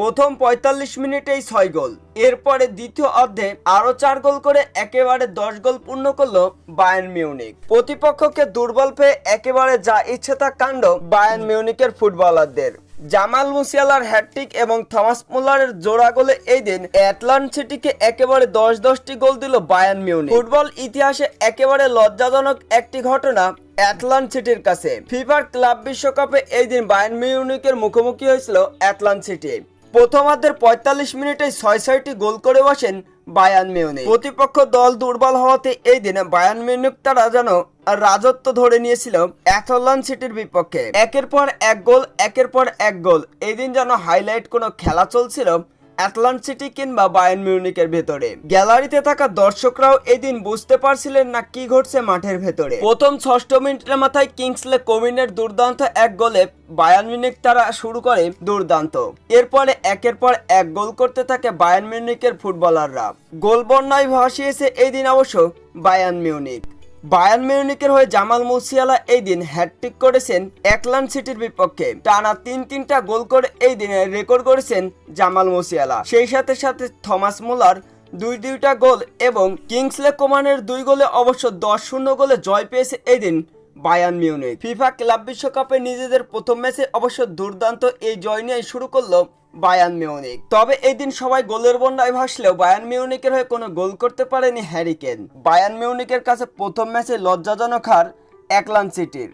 প্রথম পঁয়তাল্লিশ মিনিটেই ছয় গোল। এরপরে দ্বিতীয় অর্ধে আরও চার গোল করে একেবারে দশ গোল পূর্ণ করল বায়ার্ন মিউনিক। প্রতিপক্ষকে দুর্বল পেয়ে একেবারে যা ইচ্ছে তা কাণ্ড বায়ার্ন মিউনিকের ফুটবলারদের। জামাল মুসিয়ালার হ্যাটট্রিক এবং থমাস মুলারের জোড়া গোলে এই দিন অ্যাটলান্ট সিটিকে একেবারে দশ দশটি গোল দিল বায়ার্ন মিউনিক। ফুটবল ইতিহাসে একেবারে লজ্জাজনক একটি ঘটনা অ্যাটলান্ট সিটির কাছে। ফিফার ক্লাব বিশ্বকাপে এই দিন বায়ার্ন মিউনিকের মুখোমুখি হয়েছিল অ্যাটলান্ট সিটি। প্রথমার্ধের পঁয়তাল্লিশ মিনিটে ছয় ছয়টি গোল করে বসেন বায়ান মিউনিক প্রতিপক্ষ দল দুর্বল হওয়াতে এই দিনে বায়ান মিউনিক তারা যেন রাজত্ব ধরে নিয়েছিল অ্যাথলান সিটির বিপক্ষে। একের পর এক গোল, একের পর এক গোল। এই দিন যেন হাইলাইট কোনো খেলা চলছিল অ্যাটলান্ট সিটি কিংবা বায়ান মিউনিকের ভেতরে। গ্যালারিতে থাকা দর্শকরাও এদিন বুঝতে পারছিলেন না কি ঘটছে মাঠের ভেতরে। প্রথম ষষ্ঠ মিনিটের মাথায় কিংসলে কোমিনের দুর্দান্ত এক গোলে বায়ান মিউনিক তারা শুরু করে দুর্দান্ত। এরপরে একের পর এক গোল করতে থাকে বায়ান মিউনিকের ফুটবলাররা। গোল বন্যায় ভাসিয়েছে এই দিন অবশ্য বায়ান মিউনিক বায়ান মিউনিকের হয়ে জামাল মুসিয়ালা এই দিন হ্যাটট্রিক করেছেন একলান সিটির বিপক্ষে। টানা তিন তিনটা গোল করে এই দিনে রেকর্ড করেছেন জামাল মুসিয়ালা। সেই সাথে সাথে থমাস মুলার দুই দুইটা গোল এবং কিংসলে কোমানের দুই গোলে অবশ্য দশ শূন্য গোলে জয় পেয়েছে এদিন দিন বায়ান মিউনিক ফিফা ক্লাব বিশ্বকাপে নিজেদের প্রথম ম্যাচে অবশ্য দুর্দান্ত এই জয় নিয়ে শুরু করল বায়ান মিউনিক তবে এই দিন সবাই গোলের বন্যায় ভাসলেও বায়ান মিউনিকের হয়ে কোনো গোল করতে পারেনি হ্যারিকেন বায়ান মিউনিকের কাছে প্রথম ম্যাচে লজ্জাজনক হার একলান সিটির।